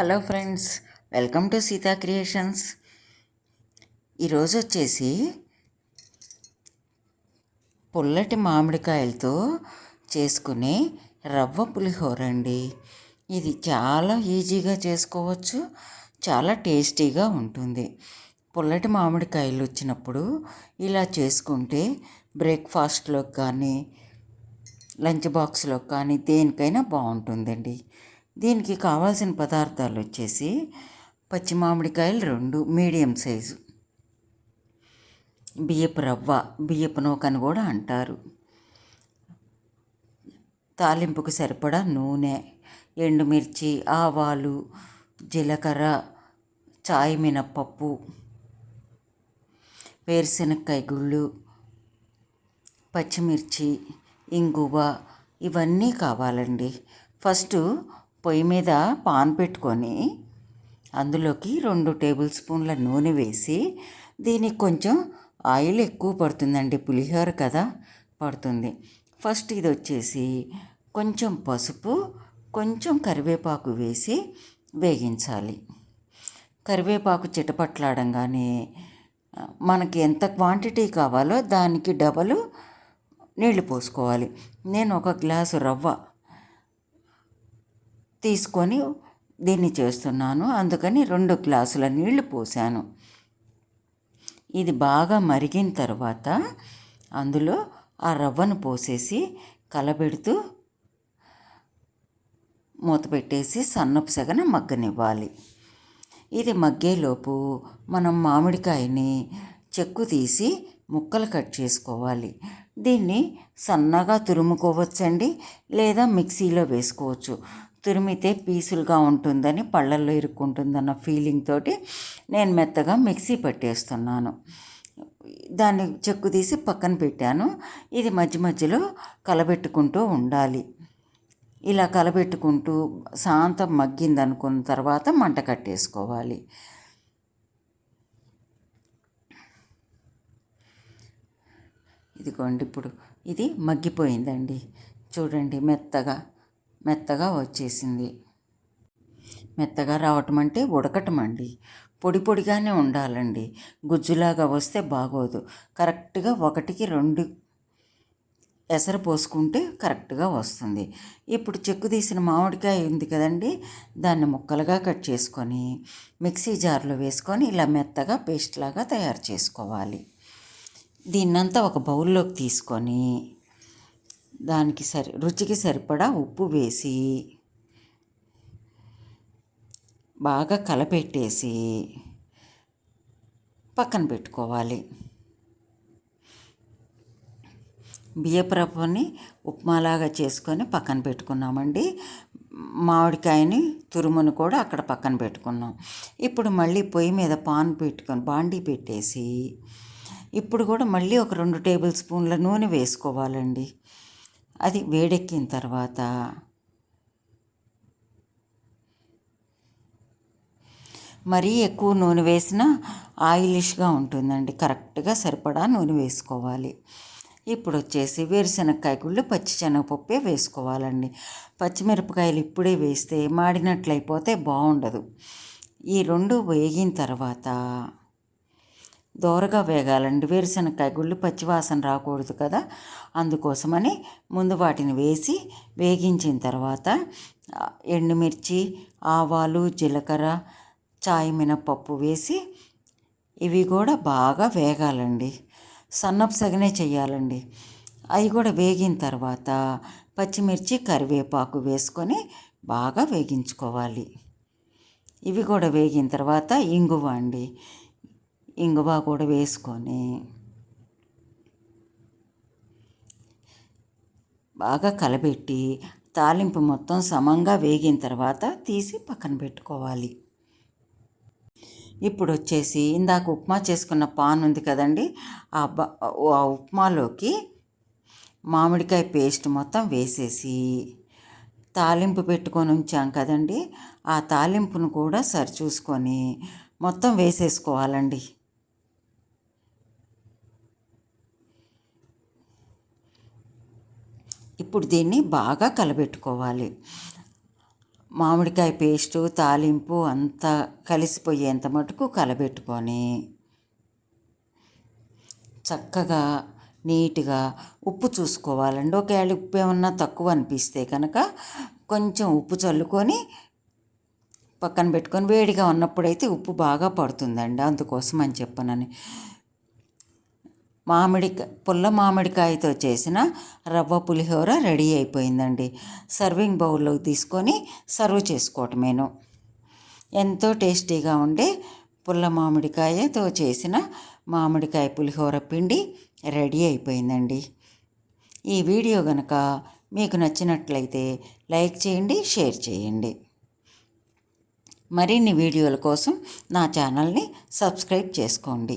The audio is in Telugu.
Hello friends welcome to Seetha creations. ఈరోజు వచ్చేసి పుల్లటి మామిడికాయలతో చేసుకునే రవ్వ పులిహోర అండి. ఇది చాలా ఈజీగా చేసుకోవచ్చు చాలా టేస్టీగా ఉంటుంది. పుల్లటి మామిడికాయలు వచ్చినప్పుడు ఇలా చేసుకుంటే బ్రేక్ఫాస్ట్లో కానీ లంచ్ బాక్స్లో కానీ దేనికైనా బాగుంటుందండి. దీనికి కావాల్సిన పదార్థాలు వచ్చేసి పచ్చి మామిడికాయలు రెండు మీడియం సైజు. బియ్యపు రవ్వ బియ్యపు నూకని కూడా అంటారు. తాలింపుకు సరిపడా నూనె ఎండుమిర్చి ఆవాలు జీలకర్ర చాయ్ మినప్పప్పు వేరుశనక్కాయ గుళ్ళు పచ్చిమిర్చి ఇంగువ ఇవన్నీ కావాలండి. ఫస్ట్ పొయ్యి మీద పాన్ పెట్టుకొని అందులోకి రెండు టేబుల్ స్పూన్ల నూనె వేసి దీనికి కొంచెం ఆయిల్ ఎక్కువ పడుతుందండి. పులిహోర కదా పడుతుంది. ఫస్ట్ ఇది వచ్చేసి కొంచెం పసుపు కొంచెం కరివేపాకు వేసి వేగించాలి. కరివేపాకు చిటపట్లాడంగానే మనకి ఎంత క్వాంటిటీ కావాలో దానికి డబలు నీళ్ళు పోసుకోవాలి. నేను ఒక గ్లాసు రవ్వ తీసుకొని దీన్ని చేస్తున్నాను. అందుకని రెండు గ్లాసుల నీళ్ళు పోసాను. ఇది బాగా మరిగిన తర్వాత అందులో ఆ రవ్వను పోసేసి కలబెడుతూ మూత పెట్టేసి సన్నపు సగన మగ్గనివ్వాలి. ఇది మగ్గేలోపు మనం మామిడికాయని చెక్కు తీసి ముక్కలు కట్ చేసుకోవాలి. దీన్ని సన్నగా తురుముకోవచ్చండి లేదా మిక్సీలో వేసుకోవచ్చు. తురిమితే పీసులుగా ఉంటుందని పళ్ళల్లో ఇరుక్కుంటుందన్న ఫీలింగ్ తోటి నేను మెత్తగా మిక్సీ పట్టేస్తున్నాను. దాన్ని చెక్కు తీసి పక్కన పెట్టాను. ఇది మధ్య మధ్యలో కలబెట్టుకుంటూ ఉండాలి. ఇలా కలబెట్టుకుంటూ శాంతం మగ్గింది అనుకున్న తర్వాత మంట కట్టేసుకోవాలి. ఇదిగోండి ఇప్పుడు ఇది మగ్గిపోయిందండి. చూడండి మెత్తగా. మెత్తగా వచ్చేసింది. మెత్తగా రావటం అంటే ఉడకటం అండి పొడి పొడిగానే ఉండాలండి. గుజ్జులాగా వస్తే బాగోదు. కరెక్ట్గా ఒకటికి రెండు ఎసరు పోసుకుంటే కరెక్ట్గా వస్తుంది. ఇప్పుడు చెక్కు తీసిన మామిడికాయ ఉంది కదండి దాన్ని ముక్కలుగా కట్ చేసుకొని మిక్సీ జార్లో వేసుకొని ఇలా మెత్తగా పేస్ట్ లాగా తయారు చేసుకోవాలి. దీన్నంతా ఒక బౌల్లోకి తీసుకొని దానికి సరి రుచికి సరిపడా ఉప్పు వేసి బాగా కలపెట్టేసి పక్కన పెట్టుకోవాలి. బియ్యప్రపుని ఉప్మాలాగా చేసుకొని పక్కన పెట్టుకున్నామండి. మామిడికాయని తురుమును కూడా అక్కడ పక్కన పెట్టుకున్నాం. ఇప్పుడు మళ్ళీ పొయ్యి మీద పాన్ పెట్టుకొని బాండీ పెట్టేసి ఇప్పుడు కూడా మళ్ళీ ఒక రెండు టేబుల్ స్పూన్ల నూనె వేసుకోవాలండి. అది వేడెక్కిన తర్వాత మరీ ఎక్కువ నూనె వేసినా ఆయిలిష్గా ఉంటుందండి. కరెక్ట్గా సరిపడా నూనె వేసుకోవాలి. ఇప్పుడు వచ్చేసి వేరుశనగకాయ గుళ్ళు పచ్చిశనగపప్పే వేసుకోవాలండి. పచ్చిమిరపకాయలు ఇప్పుడే వేస్తే మాడినట్లయిపోతే బాగుండదు. ఈ రెండు వేగిన తర్వాత దోరగా వేగాలండి. వేరుశనగకాయ గుళ్ళు పచ్చివాసన రాకూడదు కదా. అందుకోసమని ముందు వాటిని వేసి వేగించిన తర్వాత ఎండుమిర్చి ఆవాలు జీలకర్ర చాయ్ మినపప్పు వేసి ఇవి కూడా బాగా వేగాలండి. సన్నపు సగనే చేయాలండి అవి కూడా వేగిన తర్వాత పచ్చిమిర్చి కరివేపాకు వేసుకొని బాగా వేగించుకోవాలి. ఇవి కూడా వేగిన తర్వాత ఇంగువ అండి. ఇంగువ కూడా వేసుకొని బాగా కలబెట్టి తాలింపు మొత్తం సమంగా వేగిన తర్వాత తీసి పక్కన పెట్టుకోవాలి. ఇప్పుడు వచ్చేసి ఇందాక ఉప్మా చేసుకున్న పాన్ ఉంది కదండి ఆ ఆ ఉప్మాలోకి మామిడికాయ పేస్ట్ మొత్తం వేసేసి తాలింపు పెట్టుకొని ఉంచాం కదండి ఆ తాలింపును కూడా సరిచూసుకొని మొత్తం వేసేసుకోవాలండి. ఇప్పుడు దీన్ని బాగా కలబెట్టుకోవాలి. మామిడికాయ పేస్టు తాలింపు అంతా కలిసిపోయేంత మటుకు కలబెట్టుకొని చక్కగా నీట్గా ఉప్పు చూసుకోవాలండి. ఒకవేళ ఉప్పు ఏమన్నా తక్కువ అనిపిస్తే కనుక కొంచెం ఉప్పు చల్లుకొని పక్కన పెట్టుకొని వేడిగా ఉన్నప్పుడైతే ఉప్పు బాగా పడుతుందండి. అందుకోసం అని చెప్పనని. మామిడికాయ పుల్ల మామిడికాయతో చేసిన రవ్వ పులిహోర రెడీ అయిపోయిందండి. సర్వింగ్ బౌల్లో తీసుకొని సర్వ్ చేసుకోవటమేను. ఎంతో టేస్టీగా ఉండే పుల్ల మామిడికాయతో చేసిన మామిడికాయ పులిహోర పిండి రెడీ అయిపోయిందండి. ఈ వీడియో కనుక మీకు నచ్చినట్లయితే లైక్ చేయండి షేర్ చేయండి. మరిన్ని వీడియోల కోసం నా ఛానల్ని సబ్స్క్రైబ్ చేసుకోండి.